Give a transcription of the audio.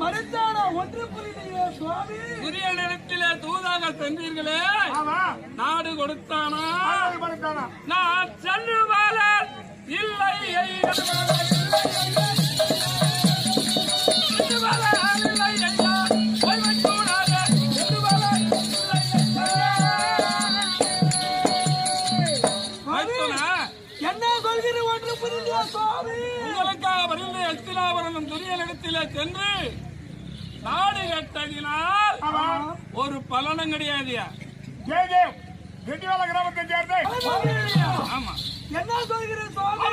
மறுத்தானா ஒன்று புரியலையே சுவாமி உரிய நேரத்திலே தூதாக சென்றீர்களே நாடு கொடுத்தானா நான் செல்லுவாள இல்லை என்ன சொல்கிற ஒன்று புரியலையா திருநாவரில் எஸ்திலாபுரம் துரியலிடத்திலே சென்று நாடு கேட்டதினால் ஒரு பலனும் கிடையாதுயா. வெட்டிவாள கிராமத்தை சேர்ந்து. ஆமா. என்ன சொல்கிறேன் சுவாமி?